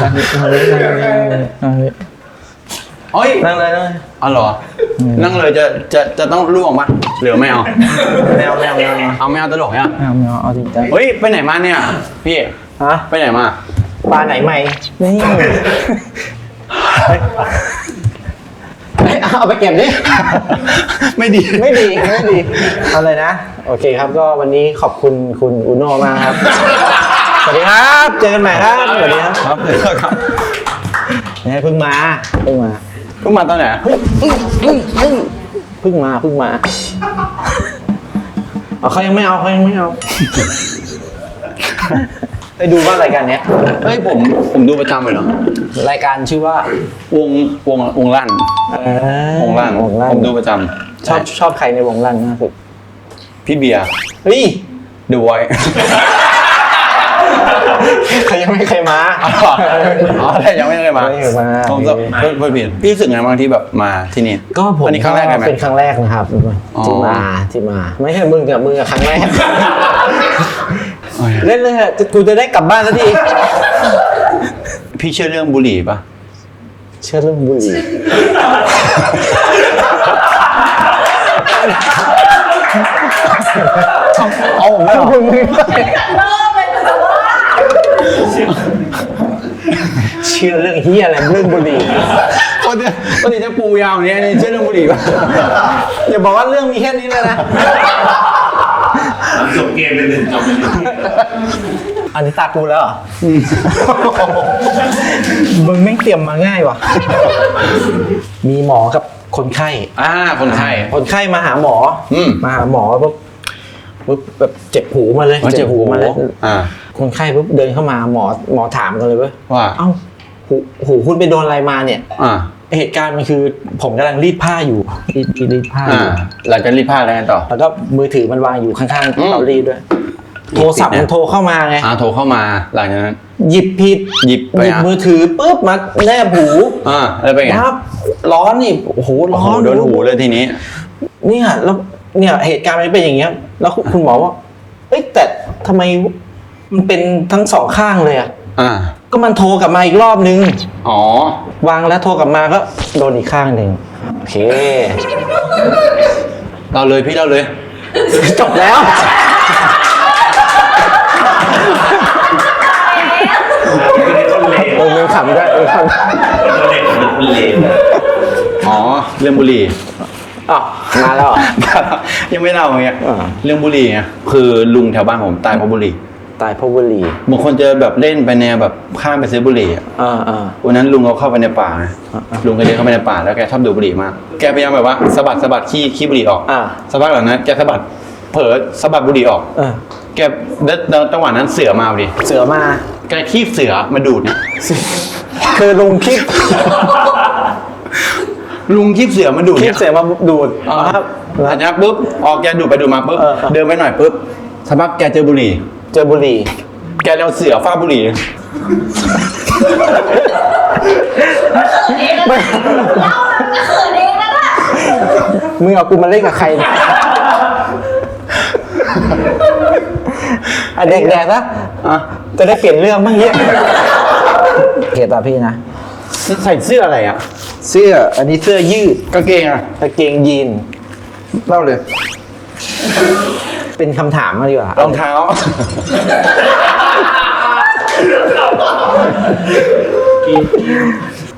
นั่งเลยนั่งเลยเฮ้ยนั่งเลยนั่งเลยอ๋อเหรอ นั่งเลยจะจะจะต้องล่วงปะหรือไม่เอาแมวแมวแมวเอาไม่เอาตลกเนี่ยแมวแมวเอาจริงจังเฮ้ยไปไหนมาเนี่ยพี่ฮะไปไหนมาปลาไหนใหม่นี่เอาไปเก็บดิไม่ดีไม่ดีไม่ดีเอาเลยนะ โอเคครับก็วันนี้ขอบคุณคุณอุโนมากครับ สวัสดีครับ เจอกันใหม่ครับ สวัสดีครับครับครับเนี่ยเพิ่งมาเพิ่งมาเพิ่งมาตอนไหนเพิ่งมาเพิ่งมาเอาเขายังไม่เอาเขายังไม่เอาไปดูว่ารายการเนี้ยเฮ้ยผมผมดูประจำเลยเนาะรายการชื่อว่าวงวงวงลั่นเอ่อวงลั่นวงลั่นผมดูประจำชอบชอบใครในวงลั่นมากสุดพี่เบียร์เฮ้ยดูไว้เขา ยังไม่เคยมาอ๋อแต่ยังไม่เคยมาไม่เคยมา ผมจะเพิ่งเพิ่งเปลี่ยนพี่รู้สึกไงบ้างที่แบบมาที่นี่ ก็ผมอันนี้ครั้งแรกเลยไหมเป็นครั้งแรกนะครับอ๋อที่มาที่มา ไม่ใช่มึงกับมึงกับครั้งแรกโอ้ยเล่นเลยเถอะกูจะได้กลับบ้านสักทีพี่เชื่อเรื่องบุหรี่ปะเชื่อเรื่องบุหรี่เอาผมไม่เอามึงไม่ เริ่มเลยแต่ว่าเชื่อเรื่องเฮียอะไรเรื่องบุหรี่ปกติปกติจะปูยาวอย่างนี้อันนี้เชื่อเรื่องบุหรี่ปะอย่าบอกว่าเรื่องมีแค่นี้เลยนะ จบเกมเป็นหนึ่งจบเป็นหนึ่งอันนี้ตากูแล้วเหรออมึงไม่งเตรียมมาง่ายว่ะ มีหมอกับคนไข้ อ่าคนไข้ คนไข้มาหาหมออม มาหาหมอปุ๊บ ปุ๊บแบบเจ็บหูมาเลยอ๋อเจ็บหูมาเลยอ่า คนไข้ปุ๊บเดินเข้ามาหมอหมอถามกันเลยเว้ยว่าเอ้าหูหูคุณไปโดนอะไรมาเนี่ยอ่าเหตุการณ์มันคือผมกำลังรีดผ้าอยู่รีดรีดผ้าออ่ายู่หลังจากรีดผ้าแล้วไงต่อ แล้วก็มือถือมันวางอยู่ข้างอืมๆเตารีดด้วย โทรศัพท์มันโทรเข้ามาไงอ่าโทรเข้ามาหลังจากนั้น หยิบผิดหยิบไปหยิบอะมือถือปุ๊บมาแนบหูอ่าแล้วเป็นไงครับ ร้อนนี่โอ้โหโอ้ร้โหอนโดนหูเลยทีนี้เนี่ยแล้ว เนี่ยเหตุการณ์มันเป็นอย่างเงี้ย แล้วคุณคุณหมอว่าเอ้ยแต่ทำไมมันเป็นทั้งสองข้างเลยอะอ่า ก็มันโทรกลับมาอีกรอบนึง อ๋อ วางแล้วโทรกลับมาก็โดนอีกข้างหนึ่งโอเค เราเลยพี่เราเลย จบแล้วคนเลวเออมึงขำด้วยเออขำคนเลวคนเลวอ๋อ เรื่องบุหรี่อ๋อ มาแล้วเหรอ ยังไม่เล่าเงี้ยอ่า เรื่องบุหรี่ไงคือลุงแถวบ้านผมตายเพราะบุหรี่ตายเพราะบุหรี่บางคนจะแบบเล่นไปแนวแบบข้ามไปซื้อบุหรี่อะอ่าอ่า วันนั้นลุงเขาเข้าไปในป่าไงอ่าอ่าลุงก็เดินเข้าไปในป่าแล้วแกชอบดูดบุหรี่มาก แกพยายามแบบว่าสะบัดสะบัดขี้ขี้บุหรี่ออกอ่าสักพักหลังนั้นแกสะบัดเผลอสะบัดบุหรี่ออก เออแกแล้วจังหวะนั้นเสือมาพอดีเสือมา แกคีบเสือมาดูดเนี่ย คือลุงคลิป ลุงคีบเสือมาดูดคลิเนี่ปยเสือมาดูดอ๋อครับหลังจากนั้นปุ๊บออกแกดูดไปดูดมาปุ๊บเออเออเดินไปหน่อยปุ๊บสักพักแกเจอบุหรี่ เจอบุหรี่ แกเลยเอาเสือฟาดบุหรี่ เขินเองนะเล่ามันก็เขินเองนะน่ะมึงเอากูมาเล่นกับใครเนี่ยอะแดกๆนะอะ จะได้เปลี่ยนเรื่องบ้างเฮียเกียรตาพี่นะ ใส่เสื้ออะไรอะ เสื้อ อันนี้เสื้อยืดกางเกงอะกางเกงยีนเล่าเลย เป็นคำถามมาดีกว่ารองเท้า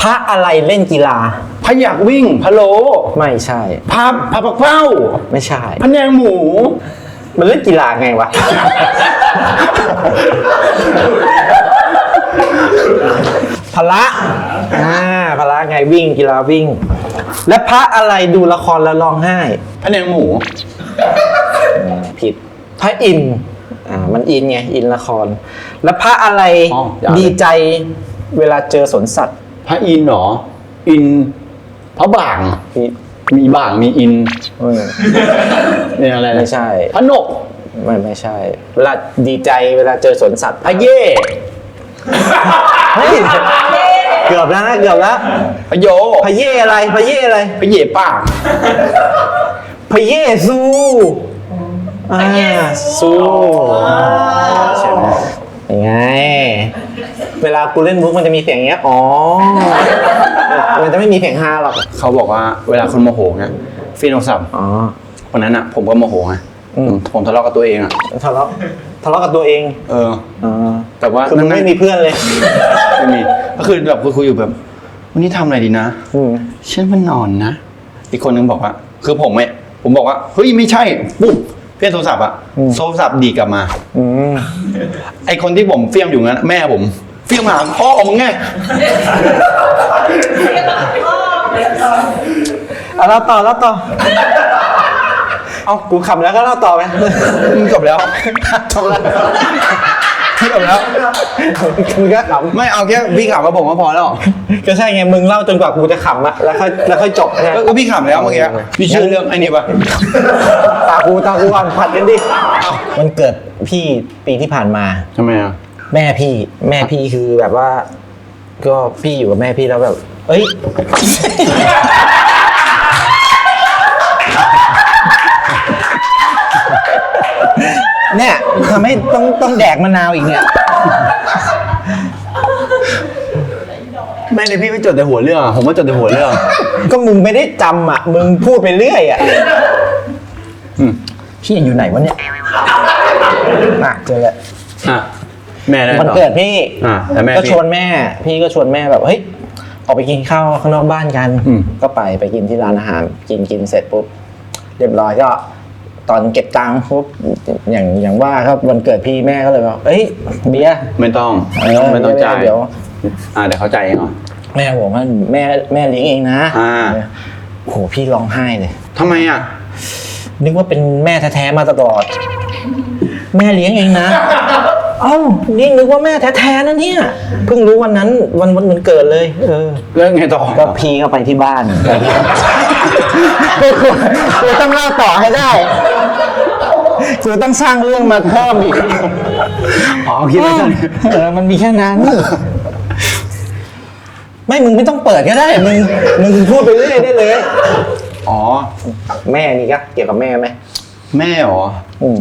พระอะไรเล่นกีฬาพะอยากวิ่งพะโลไม่ใช่ พาพาปักเป้าไม่ใช่ พะแนงหมู มันเล่นกีฬาไงวะ พละอ่าพละไงวิ่งกีฬาวิ่ง และพระอะไรดูละครแล้วร้องไห้พะแนงหมู ผิดพระอินทร์อ่ามันอินไงอินละคร แล้วพระอะไรอ๋ออย่าเลย ดีใจเวลาเจอสวนสัตว์พระอินทร์เหรอ อินพระบางมีมีบางมีอินเออเนี่ยอะไรนะไม่ใช่ พระนก ไม่ไม่ใช่เวลาดีใจเวลาเจอสวนสัตว์พระเย่ เฮ้ยเกือบแล้วนะเกือบแล้วพระโยพระเย่อะไรพระเย่อะไรพระเย่ปากพระเยซูอ่าสู้ใช่ไหมยังไงเวลากูเล่นมุกมันจะมีเสียงอย่างเงี้ย อ๋อ มันจะไม่มีเสียงฮาหรอก เขาบอกว่าเวลาคนโมโหเนี่ยฟีโนสัมอ๋อวันนั้นอะ ผมก็โมโหไงอืมผมทะเลาะกับตัวเองอะทะเลาะ ทะเลาะกับตัวเองเอออ๋อแต่ว่าคือมึงไม่มีเพื่อนเลยไม่มีก็คือแบบคุยๆอยู่แบบวันนี้ทำอะไรดีนะ อืม ฉันมันนอนนะ อีกคนนึงบอกว่า คือผมไม่ผมบอกว่า เฮ้ย ไม่ใช่ ปุ๊บเพี้ยนโทรศัพท์อะอืม โทรศัพท์ดีดกลับมา อืมไอคนที่ผมเฟี้ยงอยู่นั้น แม่ผม เฟี้ยงมาหาพ่อผมไงเอาเล่าต่อเล่าต่อ เอากูขำแล้วก็เล่าต่อไหมมึงจบแล้วจบแล้วจบแล้วมึงก็ขไม่เอาแค่พี่ขำกับผมก็พอแล้วำก็ใช่ไงมึงเล่าจนกว่ากูจะขำอะแล้วค่อยแล้วค่อยจบใช่ไหมก็ก็พี่ขำแล้วเมื่อกี้พี่เชื่อเรื่องไอ้นี่ปะตากูตากูก่อนผัดกันดิมันเกิดพี่ปีที่ผ่านมาทำไมอะแม่พี่แม่พี่คือแบบว่า ก็พี่อยู่กับแม่พี่แล้วแบบ เอ้ย เนี่ยทำให้ต้องต้องแดกมะนาวอีกเนี่ยไม่เลยพี่ไม่จดแต่หัวเรื่องอะผมว่าจดแต่หัวเรื่อง ก็มึงไม่ได้จำอะ มึงพูดไปเรื่อยอะอืม พี่อยู่ไหนวะเนี่ยน่ะเจอแล้วอะแม่ได้มันต่อ เกิดพี่อะแต่แม่ก็พี่ชวนแม่ พี่ก็ชวนแม่แบบเฮ้ยออกไปกินข้าวข้างนอกบ้านกัน อืม ก็ไปไปกินที่ร้านอาหาร กินกินเสร็จปุ๊บเรียบร้อยก็ ตอนเก็บตังค์ปุ๊บอย่างอย่างว่าครับวันเกิดพี่แม่ก็เลยบอกเอ้ยเบียร์ไม่ต้องเออไม่ต้องจ่ายเดี๋ยวอ่าเดี๋ยวเขาจ่ายเองเหรอแม่บอกว่าแม่แม่เลี้ยงเองนะอ่าโอ้โหพี่ร้องไห้เลยทำไมอะนึกว่าเป็นแม่แท้ๆมาตลอด แม่เลี้ยงเองนะ เอ้านี่นึกว่าแม่แท้ๆนะเนี่ย เพิ่งรู้วันนั้นวันวันมันเกิดเลย เออเรื่องไงต่อ ก็พี่ก็ไปที่บ้าน กูกูต้องเล่าต่อให้ได้ กูต้องสร้างเรื่องมาเพิ่มอีกอ๋อคิดไม่ทันเออมันมีแค่นั้น ไม่มึงไม่ต้องเปิดก็ได้ มึงมึงพูดไปเรื่อยได้เลย อ๋อ แม่นี่ก็เกี่ยวกับแม่ไหมแม่เหรออืม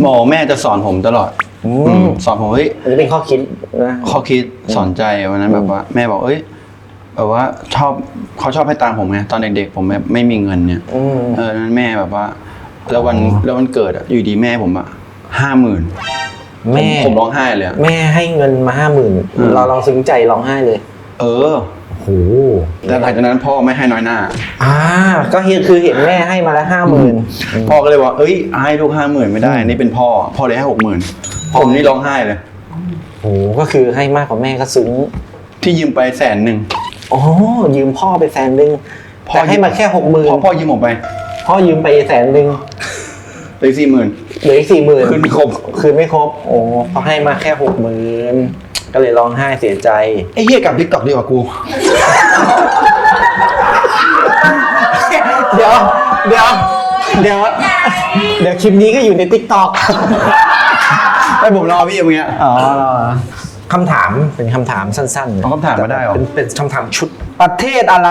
หมอแม่จะสอนผมตลอดอืมอืมสอนผมเฮ้ย อันนี้เป็นข้อคิดนะข้อคิดสอนใจวันนั้นแบบว่า แม่บอกเอ้ยแบบว่าชอบเขาชอบให้ตังค์ผมไงตอนเด็กๆผมแบบไม่มีเงินเนี่ย อืม เออนั้นแม่แบบว่า แล้ววันแล้ววันเกิดอะอยู่ดีแม่ผมอะห้าหมื่นแม่ผมร้องไห้เลยอะ แม่ให้เงินมาห้าหมื่นอืม เราเราซึ้งใจร้องไห้เลยเออ โอ้โหแต่หลังจากนั้นพ่อไม่ให้น้อยหน้า อ่าก็คือเห็นแม่ให้มาแล้วห้าหมื่น พ่อก็เลยว่าเอ้ยให้ลูกห้าหมื่นไม่ได้ นี่เป็นพ่อ พ่อเลยให้หกหมื่นผมนี่ร้องไห้เลย โอ้โหก็คือให้มากกว่าแม่ก็ซึ้งที่ยืมไปแสนหนึ่ง อ๋อยืมพ่อไปแสนหนึ่งพ่อ แต่ให้มาแค่หกหมื่นพ่อพ่อยืมผมไป พ่อยืมไปแสนหนึ่งเลยสี่หมื่นเหลืออีกสี่หมื่นคืนไม่ครบคืนไม่ครบ โอ้เขาให้มาแค่หกหมื่นก็เลยร้องไห้เสียใจ ไอ้เหี้ยกลับทิกตอกดีกว่ากู เดี๋ยว เดี๋ยว เดี๋ยว เดี๋ยวคลิปนี้ก็อยู่ในติ๊กต็อก ไอ้ผมรอพี่อย่างเงี้ย อ๋อคำถามเป็นคำถามสั้นๆเอาคำถามมาได้เหรอ เป็นเป็นคำถามชุด ประเทศอะไร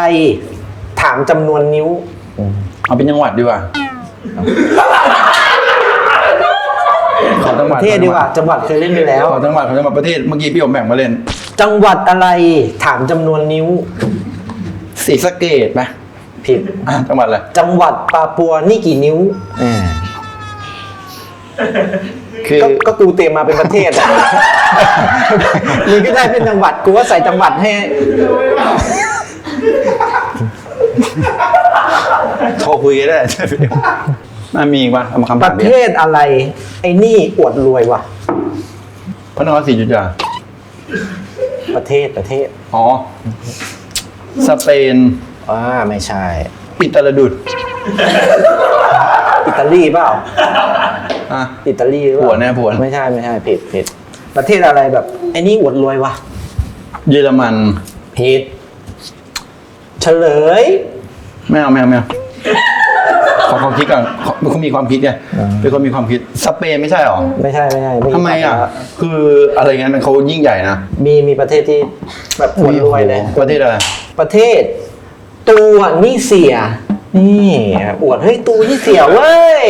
ถามจำนวนนิ้ว เอาเป็นจังหวัดดีกว่า ขอจังหปวัดระเทศดีกว่าจังหวัดเคยเล่นไปแล้ว ขอจังหวัดขอจังหวัดประเทศเมื่อกี้พี่ผมแบ่งมาเล่นจังหวัดอะไรถามจำนวนนิ้วศรีสะเกดไหมผิด อะจังหวัดอะไรจังหวัดปาปัวนี่กี่นิ้วคือ ก็ก็กูเตรียมมาเป็นประเทศอะนี่ก็ได้เป็นจังหวัดกูก็ใส่จังหวัดให้ โทรคุยกันได้น่ามีอีกป่ะเอามาคำปถามระเดีเทยวศอะไร ไอ้นี่อวดรวยว่ะพระนครศรีอยุธยาประเทศประเทศอ๋อ สเปน อ่าไม่ใช่ อิตาลีดุดอิตาลีเปล่าอะ อิตาลีหรือเปล่าผัวแน่ผัว ไม่ใช่ไม่ใช่ผิดผิดประเทศอะไรแบบ ไอ้นี่อวดรวยว่ะเยอรมันผิดเฉลย ไม่เอาไม่เอาไม่เอาขอความคิดก่อนขอเป็นคนมีความคิดไงเป็นคนมีความคิดสเปนไม่ใช่หรอไม่ใช่ไม่ใช่ไม่ทำไมอะ คืออะไรเงี้ยเขายิ่งใหญ่นะมีมีประเทศที่แบบอวดรวยเลยประเทศอะไรประเทศตัวนี่เสีย นี่อวดเฮ้ยตูนี่เสียเว้ย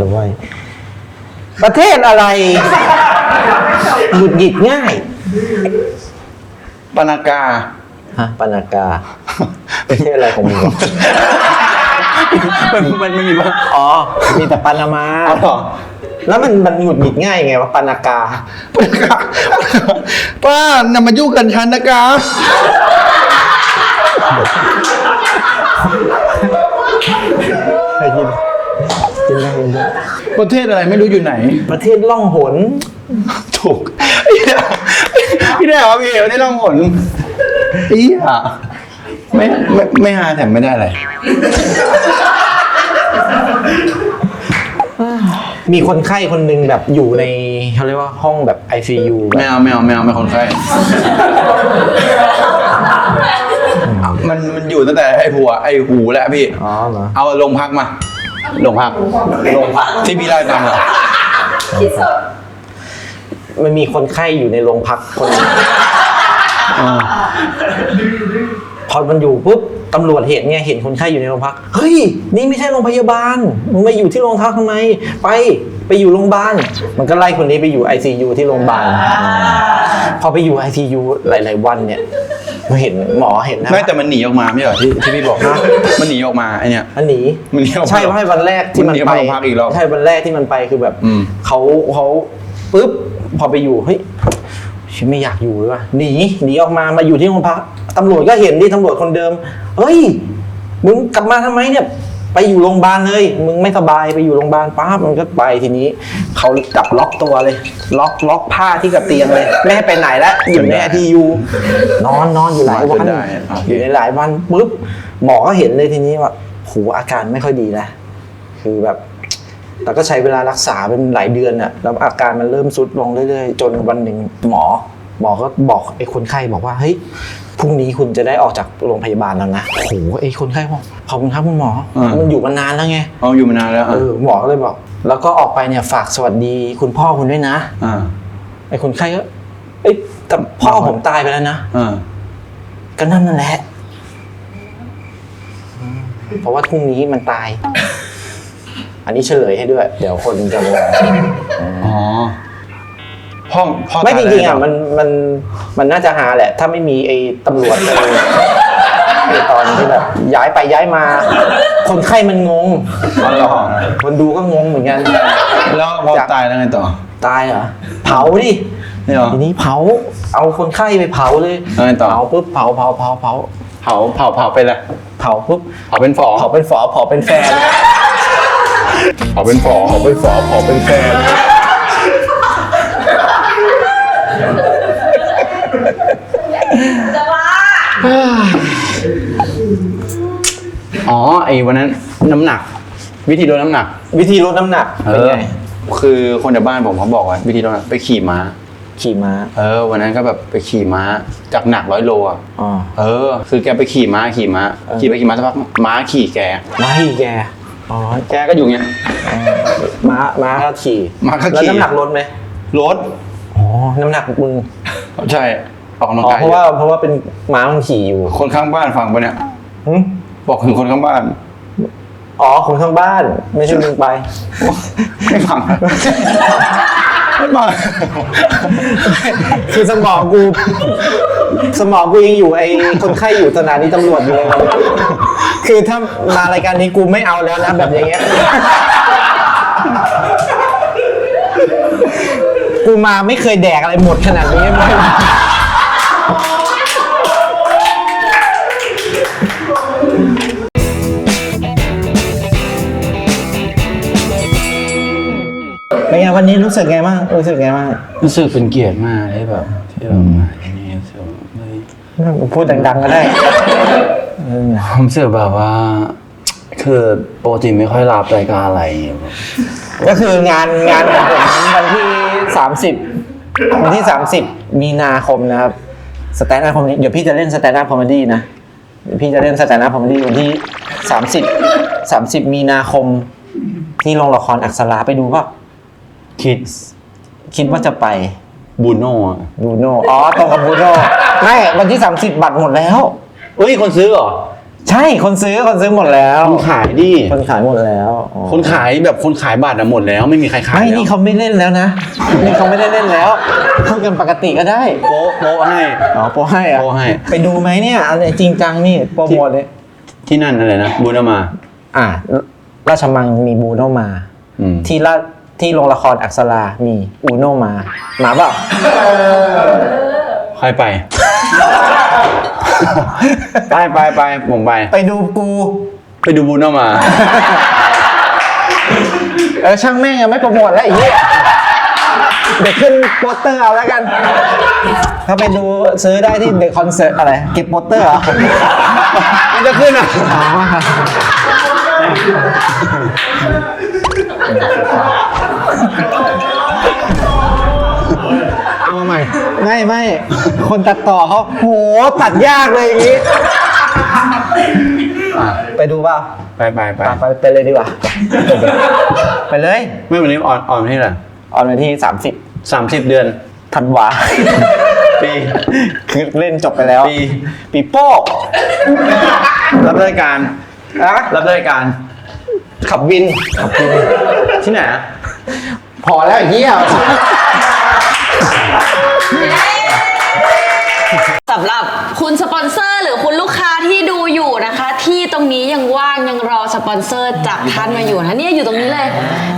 รวยประเทศอะไรหงุดหงิดง่ายปานากาฮะปานากาประ เทศอะไรของมึงวะมันมันไม่มีว่าอ๋อ มีแต่ปานามาอ๋อเหรอแล้วมันมันหงุดหงิดง่ายไงวะปานากาปานากาป้าอย่ามายุ่งกันฉันนะครับเคยกินกินได้กินได้ประเทศอะไรไม่รู้อยู่ไหน ประเทศล่องหนถูกพี่ได้เหรอพี่เอ๋ได้ลองผลอีอะ ไม่ไม่ไม่หาแต่ไม่ได้อะไร มีคนไข้คนหนึ่งแบบอยู่ในเขาเรียกว่าห้องแบบ ICU แบไม่บเอาไม่เอาไม่เอาไม่คนไข้มันมันอยู่ตั้งแต่ไอ้หัวไอ้หูแล้วพี่ อ๋อเหรอเอาลงพักมาลงพักลงพักที่พี่เล่าให้ฟังเหรอที่สุดมันมีคนไข้อยู่ในโรงพักคนหนึ่งอ่า พอมันอยู่ปุ๊บตำรวจเห็นไงเห็นคนไข้อยู่ในโรงพัก เฮ้ย นี่ไม่ใช่โรงพยาบาลมึงมาอยู่ที่โรงพักทำไม ไปไปอยู่โรงพยาบาลมันก็ไล่คนนี้ไปอยู่ ICU ที่โรงพยาบาลพอไปอยู่ ICU หลาย ๆ วันเนี่ยมาเห็นหมอเห็นนะไม่แต่มันหนีออกมาไม่ใช่เหรอที่ที่พี่บอกนะมันหนีออกมาไอเนี่ยมันหนีมันหนีออกมาใช่เพราะให้วันแรกที่มันมันหนีออกไปมาโรงพักอีกรอบใช่วันแรกที่มันไปคือแบบอืมเขาเขาปุ๊บพอไปอยู่เฮ้ย ฉันไม่อยากอยู่เลยว่ะหนีหนีออกมามาอยู่ที่โรงพักตำรวจก็เห็นดิตำรวจคนเดิม เฮ้ยมึงกลับมาทำไมเนี่ยไปอยู่โรงพยาบาลเลย มึงไม่สบายไปอยู่โรงพยาบาลป้าบมันก็ไปทีนี้เขาจับล็อกตัวเลย ล็อกล็อกผ้าที่กับเตียงเลย ไม่ให้ไปไหนแล้วอยู่ในทียูนอนนอนอยู่หลายวันได้โอเคอยู่ในหลายวันปุ๊บหมอก็เห็นเลยทีนี้ว่าโหอาการไม่ค่อยดีแล้วคือแบบแต่ก็ใช้เวลารักษาเป็นหลายเดือนอะแล้วอาการมันเริ่มซุดลงเรื่อยๆ จนวันหนึ่งหมอ หมอก็บอกไอ้คนไข้บอกว่าเฮ้ยพรุ่งนี้คุณจะได้ออกจากโรงพยาบาลแล้วนะโหไอ้คนไข้บอกขอบคุณครับคุณหมออามันอยู่มานานแล้วไงเอาอยู่มานานแล้วเออะอหมอก็เลยบอก แล้วก็ออกไปเนี่ยฝากสวัสดีคุณพ่อคุณด้วยนะอ่าไอ้คนไข้ก็เอ้ยแต่พ่อผมตายไปแล้วนะ อ่าก็นั่นนั่นแหละอืมเพราะว่าพรุ่งนี้มันตาย อันนี้เฉลยให้ด้วย เดี๋ยวคนจะงงอ๋อ พ่อพ่อไม่ตายจริงๆแล้วอะมันมันมันน่าจะหาแหละ ถ้าไม่มีไอ้ตำรวจไอ้ไอ้ตอนที่แบบย้ายไปย้ายมา คนไข้มันงง อ๋อเหรอคนดูก็งงเหมือนกัน แล้วพอตายแล้วไงต่อตายเหรอเผาดินี่เหรอ ทีนี้เผา เอาคนไข้ไปเผาเลยแล้วไงต่อ เผาปุ๊บเผาเผาเผาเผาเผาเผาเผาไปละเผาปุ๊บเผาเป็นฝอเผาเป็นฝอเผาเป็นแฟน เผาเป็นฝอเผาเป็นฝอเผาเป็นแฟน จะว่า อ๋อไอ้วันนั้นน้ำหนัก วิธีลดน้ำหนัก วิธีลดน้ำหนักเป็นไงคือคนในบ้านผมเขาบอกว่าวิธีลดน้ำหนักไปขี่ม้า ขี่ม้า เออ วันนั้นก็แบบไปขี่ม้าจากหนักร้อยโลอะอ๋อเออ คือแกไปขี่ม้าขี่ม้าเออขี่ไปขี่ม้าสักพักม้าขี่แกม้าขี่แกอ๋อแกก็อยู่เงี้ยม้าม้าก็ขี่ม้าก็ขี่แล้วน้ำหนักลดไหมรถอ๋อน้ำหนักมึงใช่ ออกกำลังอ๋อกายเพราะว่าเพราะว่าเป็นม้ามันขี่อยู่คนข้างบ้านฟังปะเนี่ย หึบอกถึงคนข้างบ้าน อ๋อคนข้างบ้าน ไม่ใช่มึงไป ไม่ฟังไม่ฟังคือสมองกู สมองกูยังอยู่ไอ้คนไข้อยู่สถานีตำรวจอยู่เลยคือถ้ามารายการนี้กูไม่เอาแล้วนะแบบอย่างเงี้ย กูมาไม่เคยแดกอะไรหมดขนาดนี้ไม่ เป็นไงวันนี้รู้สึกไงบ้างรู้สึกไงบ้างรู้สึกเป็นเกียรติมากที่แบบที่แบบมาที่นี่รู้สึกว่าเฮ้ยพูดดังๆก็ได้ผมรู้สึกแบบว่า คือปกติไม่ค่อยรับรายการอะไรอย่างเงี้ยแบบก็คืองานงานของผมวันที่สามสิบวันที่สามสิบมีนาคมนะครับ สแตนด์อัพคอมเมดี้เดี๋ยวพี่จะเล่นสแตนด์อัพคอมเมดี้นะ เดี๋ยวพี่จะเล่นสแตนด์อัพคอมเมดี้วันที่สามสิบสามสิบมีนาคม ที่โรงละครอักษราไปดูเปล่าคิดคิดว่าจะไปบูโน่อะบูโน่อ๋อตรงกับบูโน่ไม่วันที่สามสิบบัตรหมดแล้วเฮ้ย คนซื้อเหรอ ใช่คนซื้อคนซื้อหมดแล้ว คนขายดิคนขายหมดแล้วอ๋อคนขายแบบคนขายบัตรอะหมดแล้วไม่มีใครขายไม่แล้วนี่เขาไม่เล่นแล้วนะนี่เขาไม่ได้เล่นแล้วพูดกันปกติก็ได้โป๊ะโป๊ะให้ อ๋อโปรให้อะโปรให้ ไปดูไหมเนี่ยอันนี้จริงจังนี่โปรโมทเลยที่นั่นอะไรนะบูนามา อ่าราชมังมีบูโนมา อืมที่ราที่โรงละครอักษรามีอูโนมา มาเปล่า ใครไป ไปไปไปผมไป ไปดูกูไปดูบูนามา เออช่างแม่งอะไม่โปรโมทแล้วไอีกเดี๋ยวขึ้นโปสเตอร์เอาแล้วกัน ถ้าไปดูซื้อได้ที่เดอะคอนเสิร์ตอะไร เก็บโปสเตอร์เหรอมันจะขึ้นอะ อ๋อเอามาใหม่ไม่ไม่ คนตัดต่อเขาโหตัดยากเลยอย่างนี้อะไปดูเปล่าไปไปไปไปไปไปเลยดีกว่า ไปเลย ไม่วันนี้ออนออนวันที่ไหนออนวันที่ 30 สามสิบเดือน ธันวา ปี คือเล่นจบไปแล้ว ปี ปีโป้รับรายการอะรับรายการ ขับวินขับวินที่ไหนอะ พอแล้วไอ้เหี้ย สำหรับคุณสปอนเซอร์หรือคุณลูกค้าที่ดูอยู่นะคะ ที่ตรงนี้ยังว่างยังรอสปอนเซอร์จากท่านมาอยู่นะเนี่ยอยู่ตรงนี้เลย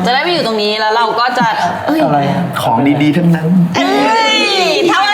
จะได้มาอยู่ตรงนี้แล้วเราก็จะเอ้ย อะไร ของดีๆทั้งนั้น เอ้ย